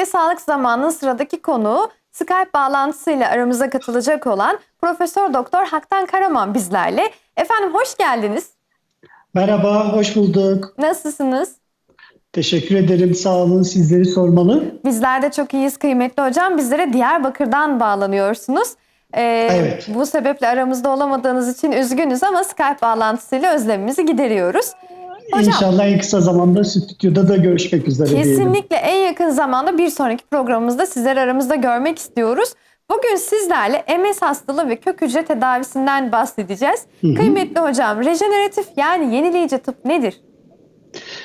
Melek'le Sağlık Zamanı'nın sıradaki konuğu Skype bağlantısıyla aramıza katılacak olan Profesör Doktor Haktan Karaman bizlerle. Efendim hoş geldiniz. Merhaba, hoş bulduk. Nasılsınız? Teşekkür ederim. Sağ olun. Sizleri sormalı. Bizler de çok iyiyiz kıymetli hocam. Bizlere Diyarbakır'dan bağlanıyorsunuz. Ee, Evet. Bu sebeple aramızda olamadığınız için üzgünüz ama Skype bağlantısıyla özlemimizi gideriyoruz. Hocam İnşallah en kısa zamanda stüdyoda da görüşmek üzere diyelim. kesinlikle en yakın zamanda bir sonraki programımızda sizleri aramızda görmek istiyoruz. Bugün sizlerle MS hastalığı ve kök hücre tedavisinden bahsedeceğiz. hı. Kıymetli hocam, rejeneratif yani yenileyici tıp nedir?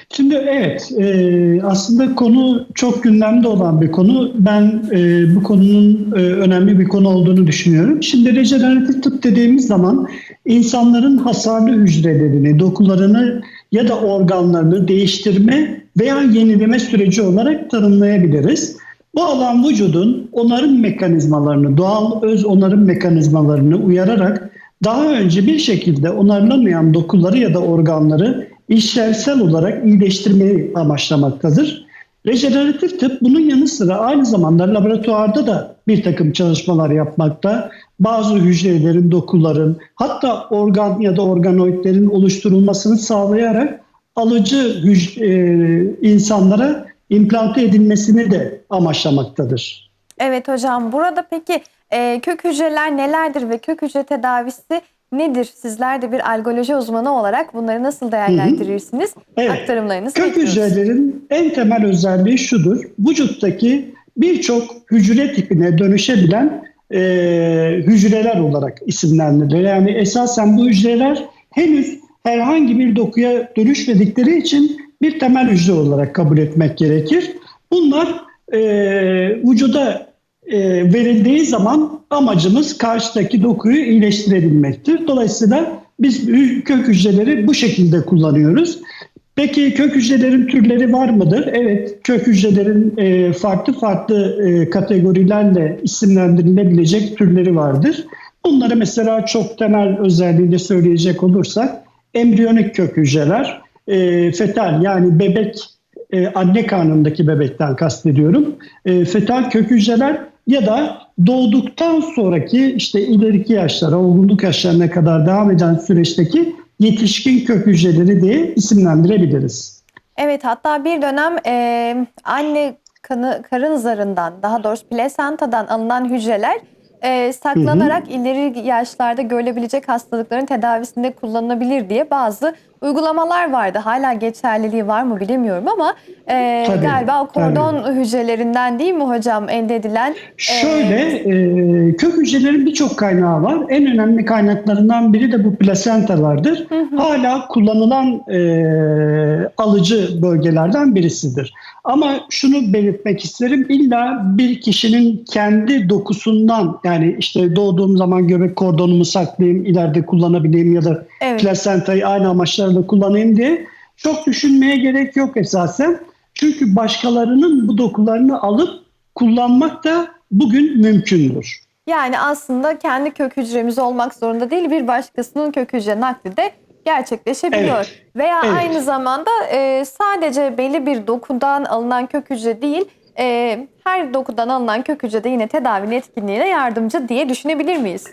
Şimdi evet, e, aslında konu çok gündemde olan bir konu. Ben e, bu konunun e, önemli bir konu olduğunu düşünüyorum. Şimdi rejeneratif tıp dediğimiz zaman insanların hasarlı hücrelerini, dokularını ya da organlarını değiştirme veya yenileme süreci olarak tanımlayabiliriz. Bu alan vücudun onarım mekanizmalarını, doğal öz onarım mekanizmalarını uyararak daha önce bir şekilde onarılamayan dokuları ya da organları işlevsel olarak iyileştirmeyi amaçlamaktadır. Rejeneratif tıp bunun yanı sıra aynı zamanda laboratuvarda da bir takım çalışmalar yapmakta. Bazı hücrelerin, dokuların hatta organ ya da organoidlerin oluşturulmasını sağlayarak alıcı e, insanlara implante edilmesini de amaçlamaktadır. Evet hocam, burada peki e, kök hücreler nelerdir ve kök hücre tedavisi nedir? Sizler de bir algoloji uzmanı olarak bunları nasıl değerlendirirsiniz? Evet. Aktarımlarınızı Kök bekliyoruz. hücrelerin en temel özelliği şudur. Vücuttaki birçok hücre tipine dönüşebilen e, hücreler olarak isimlendirilir. Yani esasen bu hücreler henüz herhangi bir dokuya dönüşmedikleri için bir temel hücre olarak kabul etmek gerekir. Bunlar e, vücuda e, verildiği zaman amacımız karşıdaki dokuyu iyileştirebilmektir. Dolayısıyla biz kök hücreleri bu şekilde kullanıyoruz. Peki kök hücrelerin türleri var mıdır? Evet, kök hücrelerin e, farklı farklı e, kategorilerle isimlendirilebilecek türleri vardır. Bunları mesela çok temel özelliğiyle söyleyecek olursak embriyonik kök hücreler, e, fetal yani bebek e, anne karnındaki bebekten kastediyorum. E, fetal kök hücreler ya da doğduktan sonraki işte ileriki yaşlara, olgunluk yaşlarına kadar devam eden süreçteki yetişkin kök hücreleri diye isimlendirebiliriz. Evet hatta bir dönem e, anne kanı, karın zarından daha doğrusu plasentadan alınan hücreler e, saklanarak ileri yaşlarda görülebilecek hastalıkların tedavisinde kullanılabilir diye bazı uygulamalar vardı. Hala geçerliliği var mı bilemiyorum ama e, Tabii, galiba kordon hücrelerinden değil mi hocam elde edilen? Şöyle e, kök hücrelerin birçok kaynağı var. En önemli kaynaklarından biri de bu plasentalardır. Hala kullanılan e, alıcı bölgelerden birisidir. Ama şunu belirtmek isterim. İlla bir kişinin kendi dokusundan yani işte doğduğum zaman göbek kordonumu saklayayım, ileride kullanabileyim ya da Evet. plasentayı aynı amaçlarla kullanayım diye çok düşünmeye gerek yok esasen. Çünkü başkalarının bu dokularını alıp kullanmak da bugün mümkündür. Yani aslında kendi kök hücremiz olmak zorunda değil bir başkasının kök hücre nakli de gerçekleşebiliyor. Evet. Veya Evet. aynı zamanda e, sadece belli bir dokudan alınan kök hücre değil e, her dokudan alınan kök hücre de yine tedavinin etkinliğine yardımcı diye düşünebilir miyiz?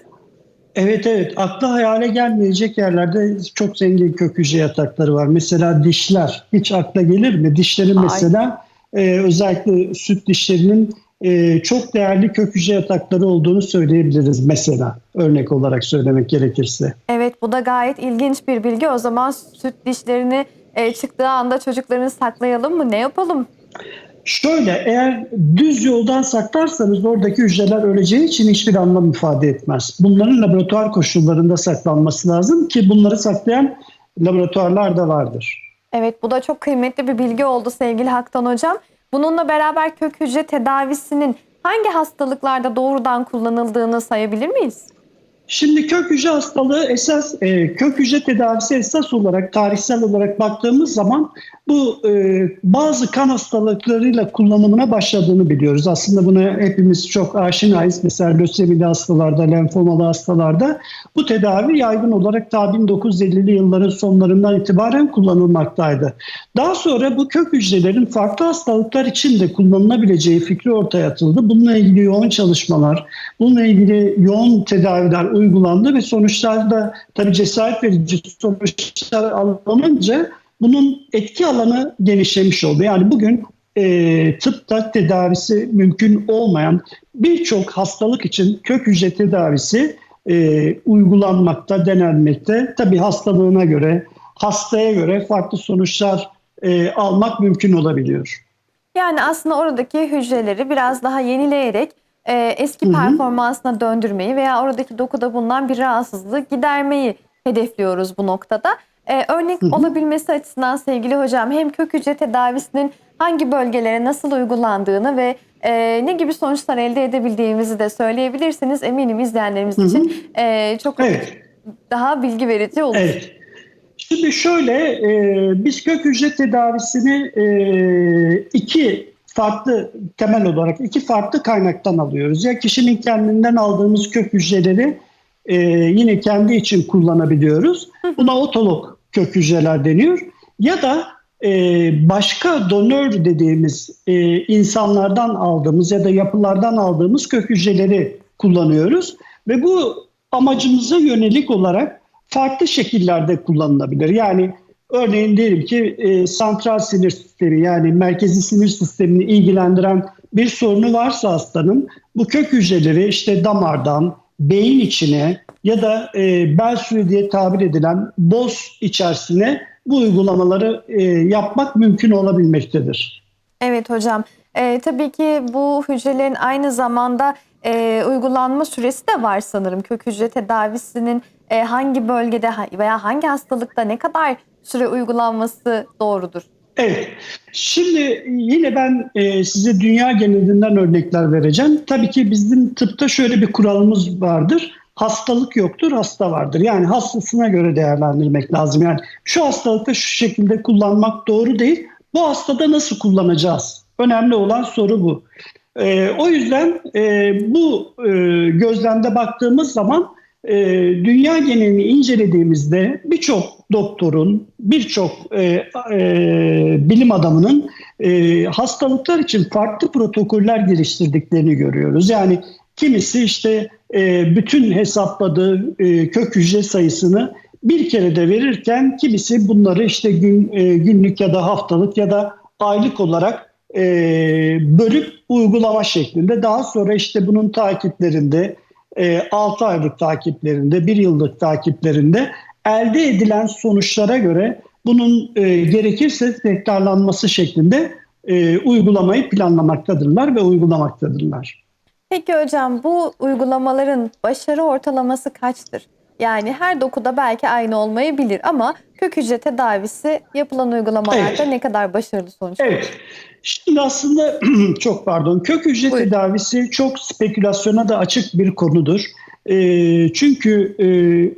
Evet evet akla hayale gelmeyecek yerlerde çok zengin kök hücre yatakları var. Mesela dişler hiç akla gelir mi? Dişlerin Ay. mesela e, özellikle süt dişlerinin e, çok değerli kök hücre yatakları olduğunu söyleyebiliriz mesela örnek olarak söylemek gerekirse. Evet bu da gayet ilginç bir bilgi. O zaman süt dişlerini e, çıktığı anda çocuklarını saklayalım mı? Ne yapalım? Şöyle eğer düz yoldan saklarsanız oradaki hücreler öleceği için hiçbir anlam ifade etmez. Bunların laboratuvar koşullarında saklanması lazım ki bunları saklayan laboratuvarlar da vardır. Evet bu da çok kıymetli bir bilgi oldu sevgili Haktan Hocam. Bununla beraber kök hücre tedavisinin hangi hastalıklarda doğrudan kullanıldığını sayabilir miyiz? Şimdi kök hücre hastalığı esas e, kök hücre tedavisi esas olarak tarihsel olarak baktığımız zaman bu e, bazı kan hastalıklarıyla kullanımına başladığını biliyoruz. Aslında buna hepimiz çok aşinayız. Mesela lösemili hastalarda, lenfomalı hastalarda bu tedavi yaygın olarak ta 1950'li yılların sonlarından itibaren kullanılmaktaydı. Daha sonra bu kök hücrelerin farklı hastalıklar için de kullanılabileceği fikri ortaya atıldı. Bununla ilgili yoğun çalışmalar, bununla ilgili yoğun tedaviler uygulandı ve sonuçlarda tabii cesaret verici sonuçlar alınınca bunun etki alanı genişlemiş oldu. Yani bugün e, tıpta tedavisi mümkün olmayan birçok hastalık için kök hücre tedavisi e, uygulanmakta, denenmekte. Tabii hastalığına göre, hastaya göre farklı sonuçlar e, almak mümkün olabiliyor. Yani aslında oradaki hücreleri biraz daha yenileyerek e, eski Hı hı. performansına döndürmeyi veya oradaki dokuda bulunan bir rahatsızlığı gidermeyi hedefliyoruz bu noktada. E, örnek Hı hı. olabilmesi açısından sevgili hocam hem kök hücre tedavisinin hangi bölgelere nasıl uygulandığını ve e, ne gibi sonuçlar elde edebildiğimizi de söyleyebilirsiniz. Eminim izleyenlerimiz Hı hı. için e, çok Evet. daha bilgi verici olur. Evet. Şimdi şöyle, e, biz kök hücre tedavisini e, iki farklı temel olarak iki farklı kaynaktan alıyoruz. Ya kişinin kendinden aldığımız kök hücreleri e, yine kendi için kullanabiliyoruz. Buna otolog kök hücreler deniyor. Ya da e, başka donör dediğimiz e, insanlardan aldığımız ya da yapılardan aldığımız kök hücreleri kullanıyoruz. Ve bu amacımıza yönelik olarak farklı şekillerde kullanılabilir. Yani örneğin diyelim ki e, santral sinir sistemi yani merkezi sinir sistemini ilgilendiren bir sorunu varsa hastanın bu kök hücreleri işte damardan, beyin içine ya da e, bel suyu diye tabir edilen boz içerisine bu uygulamaları e, yapmak mümkün olabilmektedir. Evet hocam. Ee, tabii ki bu hücrelerin aynı zamanda e, uygulanma süresi de var sanırım. Kök hücre tedavisinin e, hangi bölgede veya hangi hastalıkta ne kadar süre uygulanması doğrudur? Evet. Şimdi yine ben e, size dünya genelinden örnekler vereceğim. Tabii ki bizim tıpta şöyle bir kuralımız vardır. Hastalık yoktur, hasta vardır. Yani hastasına göre değerlendirmek lazım. Yani şu hastalıkta şu şekilde kullanmak doğru değil. Bu hastada nasıl kullanacağız? Önemli olan soru bu. E, o yüzden e, bu e, gözlemde baktığımız zaman e, dünya genelini incelediğimizde birçok doktorun, birçok e, e, bilim adamının e, hastalıklar için farklı protokoller geliştirdiklerini görüyoruz. Yani kimisi işte e, bütün hesapladığı e, kök hücre sayısını bir kere de verirken kimisi bunları işte gün, e, günlük ya da haftalık ya da aylık olarak e, bölüp uygulama şeklinde. Daha sonra işte bunun takiplerinde, e, 6 aylık takiplerinde, 1 yıllık takiplerinde elde edilen sonuçlara göre bunun e, gerekirse tekrarlanması şeklinde e, uygulamayı planlamaktadırlar ve uygulamaktadırlar. Peki hocam bu uygulamaların başarı ortalaması kaçtır? Yani her dokuda belki aynı olmayabilir ama kök hücre tedavisi yapılan uygulamalarda Evet. ne kadar başarılı sonuç? Evet. Şimdi aslında çok pardon kök hücre Buyurun. tedavisi çok spekülasyona da açık bir konudur. E, çünkü e,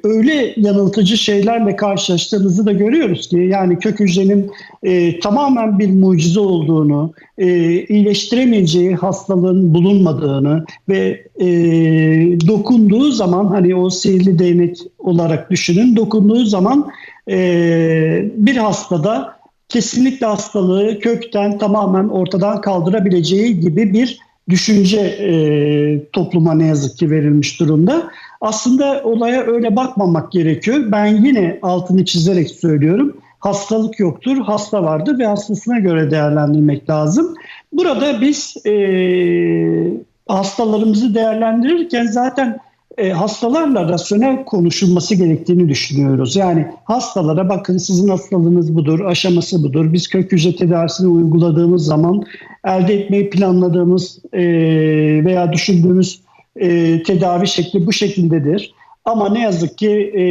öyle yanıltıcı şeylerle karşılaştığımızı da görüyoruz ki yani kök hücrenin e, tamamen bir mucize olduğunu, e, iyileştiremeyeceği hastalığın bulunmadığını ve e, dokunduğu zaman hani o sihirli değnek olarak düşünün dokunduğu zaman e, bir hastada kesinlikle hastalığı kökten tamamen ortadan kaldırabileceği gibi bir düşünce e, topluma ne yazık ki verilmiş durumda. Aslında olaya öyle bakmamak gerekiyor. Ben yine altını çizerek söylüyorum. Hastalık yoktur, hasta vardır ve hastasına göre değerlendirmek lazım. Burada biz e, hastalarımızı değerlendirirken zaten e, hastalarla rasyonel konuşulması gerektiğini düşünüyoruz. Yani hastalara bakın sizin hastalığınız budur, aşaması budur. Biz kök hücre tedavisini uyguladığımız zaman elde etmeyi planladığımız e, veya düşündüğümüz e, tedavi şekli bu şekildedir. Ama ne yazık ki e,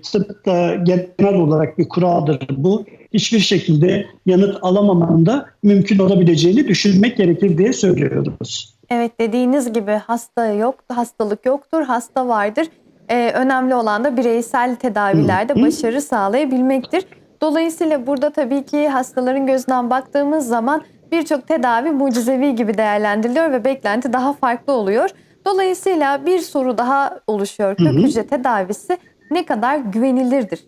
tıpta genel olarak bir kuraldır bu. Hiçbir şekilde yanıt alamamanın da mümkün olabileceğini düşünmek gerekir diye söylüyoruz. Evet dediğiniz gibi hasta yok, hastalık yoktur, hasta vardır. e, önemli olan da bireysel tedavilerde başarı sağlayabilmektir. Dolayısıyla burada tabii ki hastaların gözünden baktığımız zaman birçok tedavi mucizevi gibi değerlendiriliyor ve beklenti daha farklı oluyor. Dolayısıyla bir soru daha oluşuyor. Kök hücre tedavisi ne kadar güvenilirdir?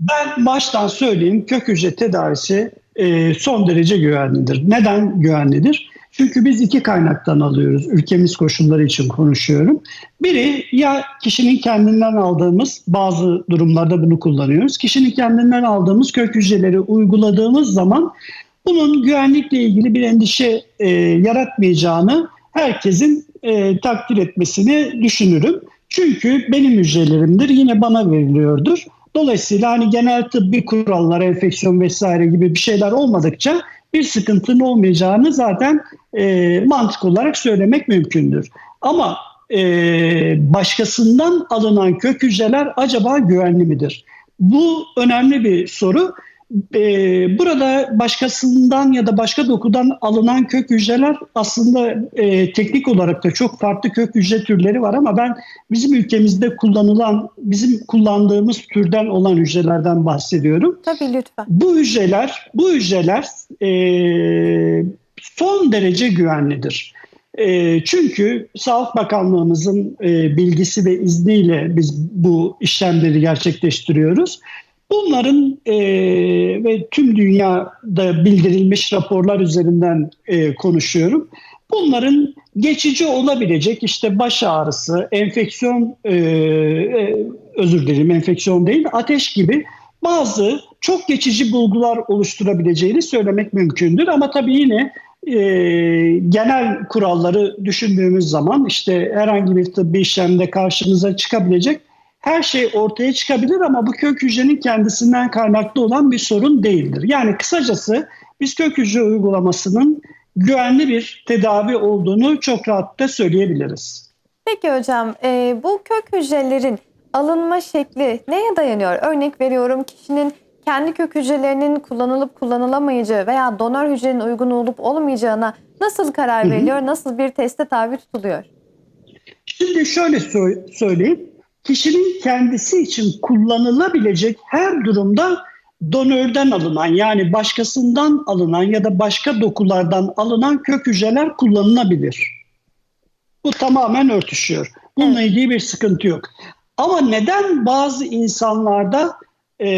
Ben baştan söyleyeyim kök hücre tedavisi e, son derece güvenlidir. Neden güvenlidir? Çünkü biz iki kaynaktan alıyoruz. Ülkemiz koşulları için konuşuyorum. Biri ya kişinin kendinden aldığımız bazı durumlarda bunu kullanıyoruz. Kişinin kendinden aldığımız kök hücreleri uyguladığımız zaman bunun güvenlikle ilgili bir endişe e, yaratmayacağını herkesin e, takdir etmesini düşünürüm. Çünkü benim hücrelerimdir yine bana veriliyordur. Dolayısıyla hani genel tıbbi kurallar, enfeksiyon vesaire gibi bir şeyler olmadıkça bir sıkıntının olmayacağını zaten e, mantık olarak söylemek mümkündür. Ama e, başkasından alınan kök hücreler acaba güvenli midir? Bu önemli bir soru. E, burada başkasından ya da başka dokudan alınan kök hücreler aslında e, teknik olarak da çok farklı kök hücre türleri var ama ben bizim ülkemizde kullanılan, bizim kullandığımız türden olan hücrelerden bahsediyorum. Tabii lütfen. Bu hücreler, bu hücreler e, son derece güvenlidir. E, çünkü Sağlık Bakanlığımızın e, bilgisi ve izniyle biz bu işlemleri gerçekleştiriyoruz. Bunların e, ve tüm dünyada bildirilmiş raporlar üzerinden e, konuşuyorum. Bunların geçici olabilecek işte baş ağrısı, enfeksiyon, e, e, özür dilerim enfeksiyon değil, ateş gibi bazı çok geçici bulgular oluşturabileceğini söylemek mümkündür. Ama tabii yine e, genel kuralları düşündüğümüz zaman işte herhangi bir tıbbi işlemde karşınıza çıkabilecek her şey ortaya çıkabilir ama bu kök hücrenin kendisinden kaynaklı olan bir sorun değildir. Yani kısacası biz kök hücre uygulamasının güvenli bir tedavi olduğunu çok rahatlıkla söyleyebiliriz. Peki hocam e, bu kök hücrelerin alınma şekli neye dayanıyor? Örnek veriyorum kişinin kendi kök hücrelerinin kullanılıp kullanılamayacağı veya donör hücrenin uygun olup olmayacağına nasıl karar veriliyor? Nasıl bir teste tabi tutuluyor? Şimdi şöyle sö- söyleyeyim. Kişinin kendisi için kullanılabilecek her durumda donörden alınan yani başkasından alınan ya da başka dokulardan alınan kök hücreler kullanılabilir. Bu tamamen örtüşüyor. Bununla ilgili bir sıkıntı yok. Ama neden bazı insanlarda e,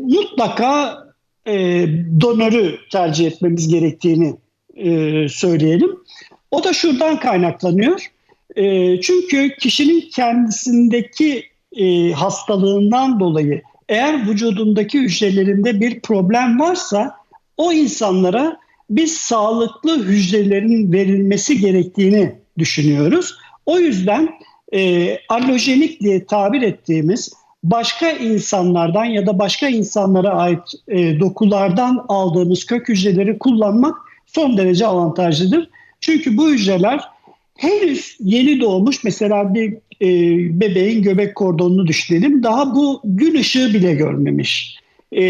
mutlaka e, donörü tercih etmemiz gerektiğini e, söyleyelim. O da şuradan kaynaklanıyor. E, çünkü kişinin kendisindeki e, hastalığından dolayı eğer vücudundaki hücrelerinde bir problem varsa o insanlara biz sağlıklı hücrelerin verilmesi gerektiğini düşünüyoruz. O yüzden e, allojenik diye tabir ettiğimiz başka insanlardan ya da başka insanlara ait e, dokulardan aldığımız kök hücreleri kullanmak son derece avantajlıdır. Çünkü bu hücreler henüz yeni doğmuş mesela bir e, bebeğin göbek kordonunu düşünelim. Daha bu gün ışığı bile görmemiş. E,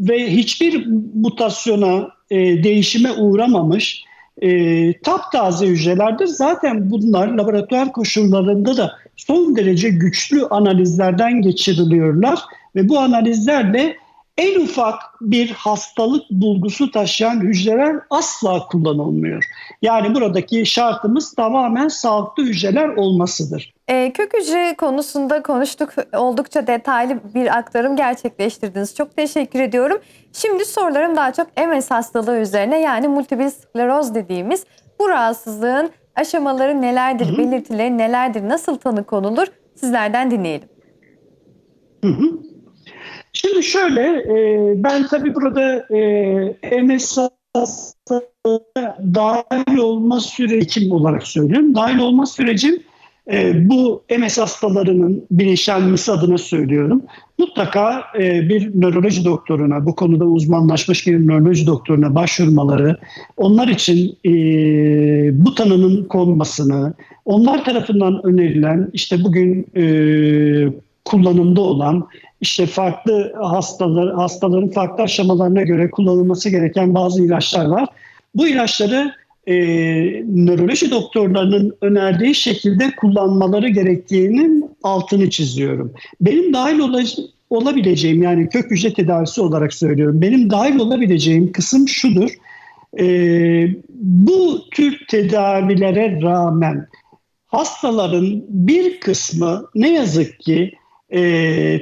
ve hiçbir mutasyona, e, değişime uğramamış e, taptaze hücrelerdir. Zaten bunlar laboratuvar koşullarında da son derece güçlü analizlerden geçiriliyorlar ve bu analizlerle en ufak bir hastalık bulgusu taşıyan hücreler asla kullanılmıyor. Yani buradaki şartımız tamamen sağlıklı hücreler olmasıdır. E, kök hücre konusunda konuştuk. Oldukça detaylı bir aktarım gerçekleştirdiniz. Çok teşekkür ediyorum. Şimdi sorularım daha çok MS hastalığı üzerine yani multiple skleroz dediğimiz bu rahatsızlığın aşamaları nelerdir, Hı hı. belirtileri nelerdir, nasıl tanı konulur sizlerden dinleyelim. Hı hı. Şimdi şöyle, e, ben tabii burada e, MS hastalığına dahil olma sürecim olarak söylüyorum. Dahil olma sürecim e, bu MS hastalarının bilinçlenmesi adına söylüyorum. Mutlaka e, bir nöroloji doktoruna, bu konuda uzmanlaşmış bir nöroloji doktoruna başvurmaları, onlar için e, bu tanının konmasını, onlar tarafından önerilen, işte bugün e, kullanımda olan işte farklı hastalar, hastaların farklı aşamalarına göre kullanılması gereken bazı ilaçlar var. Bu ilaçları e, nöroloji doktorlarının önerdiği şekilde kullanmaları gerektiğinin altını çiziyorum. Benim dahil ola- olabileceğim yani kök hücre tedavisi olarak söylüyorum. Benim dahil olabileceğim kısım şudur. E, bu tür tedavilere rağmen hastaların bir kısmı ne yazık ki e,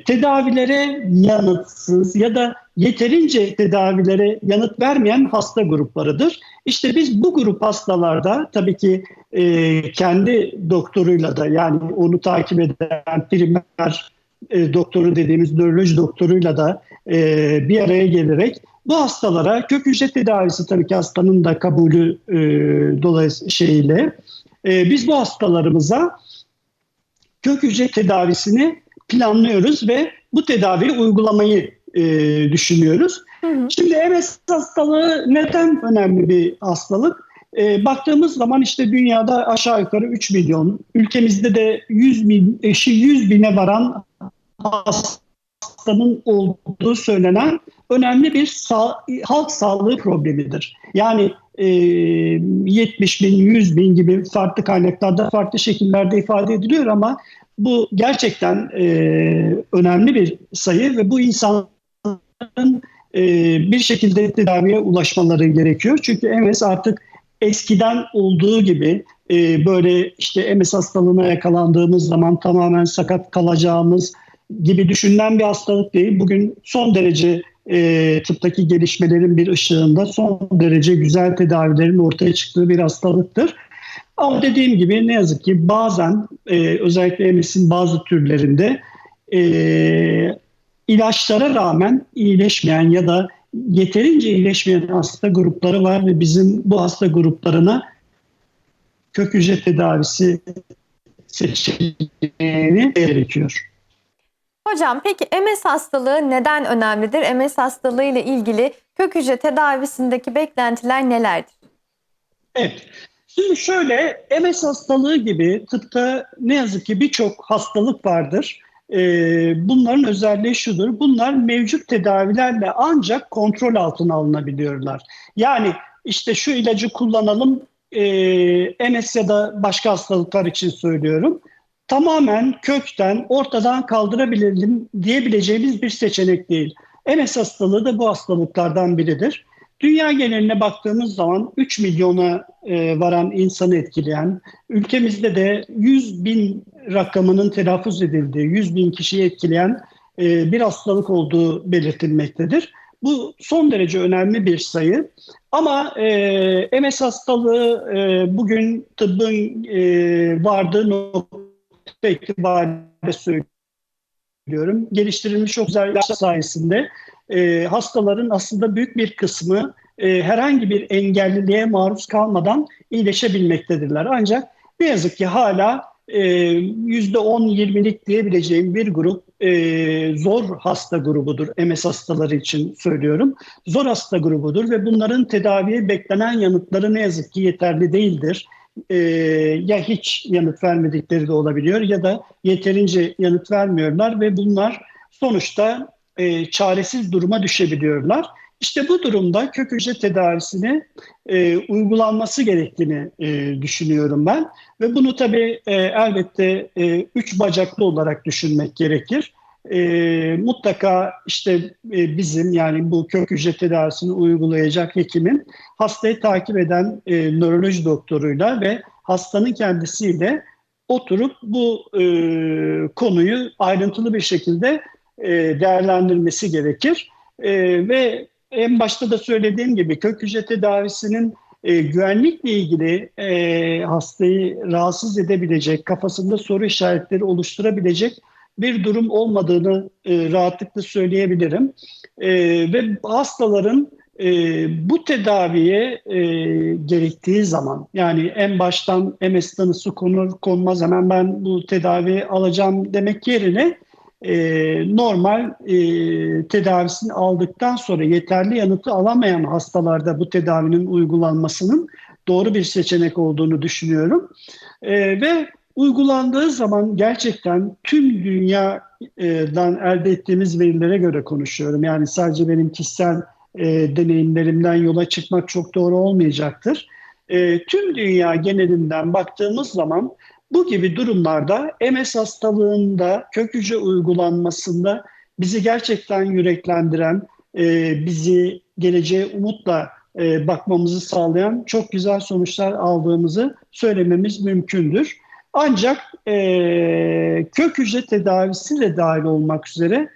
tedavilere yanıtsız ya da yeterince tedavilere yanıt vermeyen hasta gruplarıdır. İşte biz bu grup hastalarda tabii ki e, kendi doktoruyla da yani onu takip eden primer e, doktoru dediğimiz nöroloji doktoruyla da e, bir araya gelerek bu hastalara kök hücre tedavisi tabii ki hastanın da kabulü e, dolayısıyla e, biz bu hastalarımıza kök hücre tedavisini planlıyoruz ve bu tedaviyi uygulamayı e, düşünüyoruz. Hı hı. Şimdi MS hastalığı neden önemli bir hastalık? E, baktığımız zaman işte dünyada aşağı yukarı 3 milyon, ülkemizde de 100 bin, eşi 100 bine varan hastanın olduğu söylenen önemli bir sağ, halk sağlığı problemidir. Yani e, 70 bin, 100 bin gibi farklı kaynaklarda farklı şekillerde ifade ediliyor ama bu gerçekten e, önemli bir sayı ve bu insanların e, bir şekilde tedaviye ulaşmaları gerekiyor. Çünkü MS artık eskiden olduğu gibi e, böyle işte MS hastalığına yakalandığımız zaman tamamen sakat kalacağımız gibi düşünülen bir hastalık değil. Bugün son derece e, tıptaki gelişmelerin bir ışığında son derece güzel tedavilerin ortaya çıktığı bir hastalıktır. Ama dediğim gibi ne yazık ki bazen e, özellikle MS'in bazı türlerinde e, ilaçlara rağmen iyileşmeyen ya da yeterince iyileşmeyen hasta grupları var ve bizim bu hasta gruplarına kök hücre tedavisi seçeneğini gerekiyor. Hocam peki MS hastalığı neden önemlidir? MS hastalığı ile ilgili kök hücre tedavisindeki beklentiler nelerdir? Evet. Şimdi şöyle MS hastalığı gibi tıpta ne yazık ki birçok hastalık vardır. Ee, bunların özelliği şudur. Bunlar mevcut tedavilerle ancak kontrol altına alınabiliyorlar. Yani işte şu ilacı kullanalım e, MS ya da başka hastalıklar için söylüyorum. Tamamen kökten ortadan kaldırabilirim diyebileceğimiz bir seçenek değil. MS hastalığı da bu hastalıklardan biridir. Dünya geneline baktığımız zaman 3 milyona e, varan insanı etkileyen, ülkemizde de 100 bin rakamının telaffuz edildiği, 100 bin kişiyi etkileyen e, bir hastalık olduğu belirtilmektedir. Bu son derece önemli bir sayı. Ama e, MS hastalığı e, bugün tıbbın e, vardığı nokta itibariyle söylüyorum. Geliştirilmiş çok sayesinde e, hastaların aslında büyük bir kısmı e, herhangi bir engelliliğe maruz kalmadan iyileşebilmektedirler. Ancak ne yazık ki hala e, %10-20'lik diyebileceğim bir grup e, zor hasta grubudur. MS hastaları için söylüyorum. Zor hasta grubudur ve bunların tedaviye beklenen yanıtları ne yazık ki yeterli değildir. E, ya hiç yanıt vermedikleri de olabiliyor ya da yeterince yanıt vermiyorlar ve bunlar sonuçta e, çaresiz duruma düşebiliyorlar. İşte bu durumda kök hücre tedavisini e, uygulanması gerektiğini e, düşünüyorum ben. Ve bunu tabii e, elbette e, üç bacaklı olarak düşünmek gerekir. E, mutlaka işte e, bizim yani bu kök hücre tedavisini uygulayacak hekimin hastayı takip eden e, nöroloji doktoruyla ve hastanın kendisiyle oturup bu e, konuyu ayrıntılı bir şekilde e, değerlendirmesi gerekir. E, ve en başta da söylediğim gibi kök hücre tedavisinin e, güvenlikle ilgili e, hastayı rahatsız edebilecek, kafasında soru işaretleri oluşturabilecek bir durum olmadığını rahatlıkla söyleyebilirim. Ve hastaların e, bu tedaviye e, gerektiği zaman yani en baştan MS tanısı konur konmaz hemen ben bu tedavi alacağım demek yerine e, normal e, tedavisini aldıktan sonra yeterli yanıtı alamayan hastalarda bu tedavinin uygulanmasının doğru bir seçenek olduğunu düşünüyorum. E, ve uygulandığı zaman gerçekten tüm dünyadan elde ettiğimiz verilere göre konuşuyorum. Yani sadece benim kişisel e, deneyimlerimden yola çıkmak çok doğru olmayacaktır. e, tüm dünya genelinden baktığımız zaman bu gibi durumlarda MS hastalığında kök uygulanmasında bizi gerçekten yüreklendiren, e, bizi geleceğe umutla e, bakmamızı sağlayan çok güzel sonuçlar aldığımızı söylememiz mümkündür. Ancak e, kök hücre tedavisi de dahil olmak üzere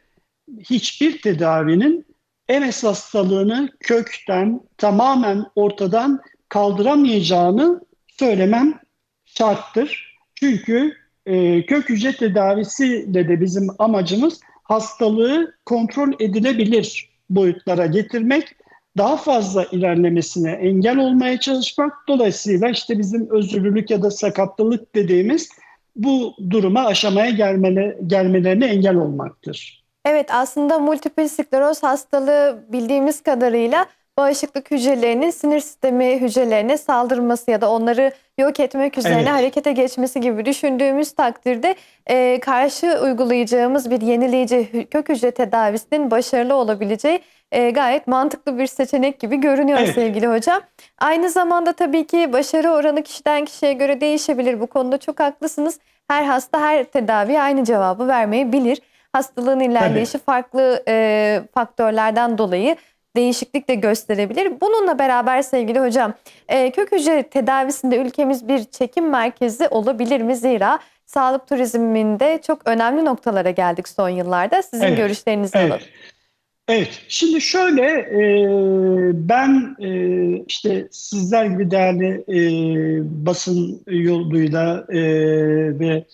hiçbir tedavinin MS hastalığını kökten tamamen ortadan kaldıramayacağını söylemem şarttır. Çünkü e, kök hücre tedavisiyle de bizim amacımız hastalığı kontrol edilebilir boyutlara getirmek, daha fazla ilerlemesine engel olmaya çalışmak. Dolayısıyla işte bizim özürlülük ya da sakatlılık dediğimiz bu duruma aşamaya gelmele, gelmelerine engel olmaktır. Evet aslında multiple skleroz hastalığı bildiğimiz kadarıyla bağışıklık hücrelerinin sinir sistemi hücrelerine saldırması ya da onları yok etmek üzerine Evet. harekete geçmesi gibi düşündüğümüz takdirde e, karşı uygulayacağımız bir yenileyici kök hücre tedavisinin başarılı olabileceği e, gayet mantıklı bir seçenek gibi görünüyor Evet. sevgili hocam. Aynı zamanda tabii ki başarı oranı kişiden kişiye göre değişebilir. Bu konuda çok haklısınız. Her hasta her tedaviye aynı cevabı vermeyebilir. Hastalığın ilerleyişi farklı e, faktörlerden dolayı değişiklik de gösterebilir. Bununla beraber sevgili hocam e, kök hücre tedavisinde ülkemiz bir çekim merkezi olabilir mi? Zira sağlık turizminde çok önemli noktalara geldik son yıllarda. Sizin Evet, görüşlerinizi alalım. Evet. Evet. Şimdi şöyle e, ben e, işte sizler gibi değerli e, basın yoluyla e, ve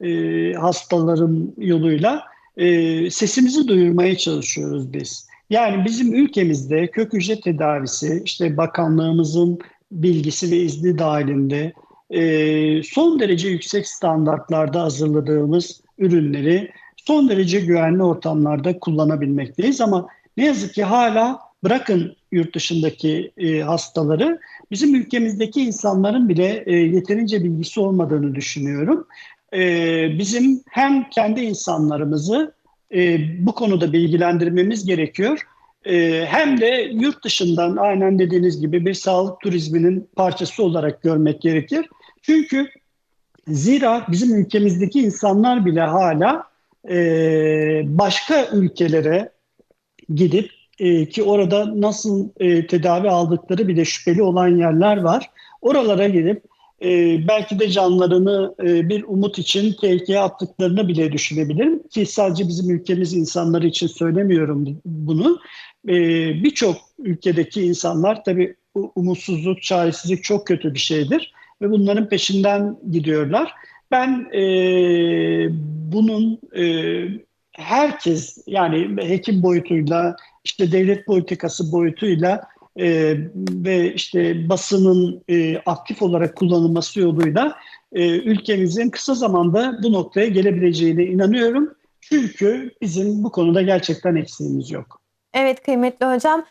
e, hastaların yoluyla e, sesimizi duyurmaya çalışıyoruz biz. Yani bizim ülkemizde kök hücre tedavisi işte bakanlığımızın bilgisi ve izni dahilinde e, son derece yüksek standartlarda hazırladığımız ürünleri son derece güvenli ortamlarda kullanabilmekteyiz ama ne yazık ki hala bırakın yurt dışındaki e, hastaları bizim ülkemizdeki insanların bile e, yeterince bilgisi olmadığını düşünüyorum. E, bizim hem kendi insanlarımızı e, bu konuda bilgilendirmemiz gerekiyor. E, hem de yurt dışından aynen dediğiniz gibi bir sağlık turizminin parçası olarak görmek gerekir. Çünkü zira bizim ülkemizdeki insanlar bile hala e, başka ülkelere gidip e, ki orada nasıl e, tedavi aldıkları bile şüpheli olan yerler var. Oralara gidip e, belki de canlarını e, bir umut için tehlikeye attıklarını bile düşünebilirim. Ki sadece bizim ülkemiz insanları için söylemiyorum bunu. E, Birçok ülkedeki insanlar tabii umutsuzluk, çaresizlik çok kötü bir şeydir. Ve bunların peşinden gidiyorlar. Ben e, bunun e, herkes yani hekim boyutuyla işte devlet politikası boyutuyla e, ve işte basının e, aktif olarak kullanılması yoluyla e, ülkemizin kısa zamanda bu noktaya gelebileceğine inanıyorum. Çünkü bizim bu konuda gerçekten eksiğimiz yok. Evet kıymetli hocam.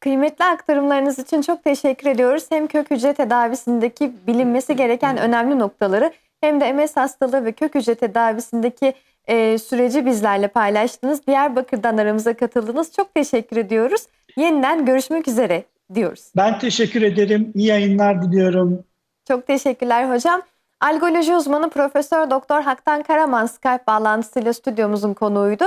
Kıymetli aktarımlarınız için çok teşekkür ediyoruz. Hem kök hücre tedavisindeki bilinmesi gereken önemli noktaları hem de MS hastalığı ve kök hücre tedavisindeki e, süreci bizlerle paylaştınız. Diyarbakır'dan aramıza katıldınız. Çok teşekkür ediyoruz. Yeniden görüşmek üzere diyoruz. Ben teşekkür ederim. İyi yayınlar diliyorum. Çok teşekkürler hocam. Algoloji uzmanı Profesör Doktor Haktan Karaman Skype bağlantısıyla stüdyomuzun konuğuydu.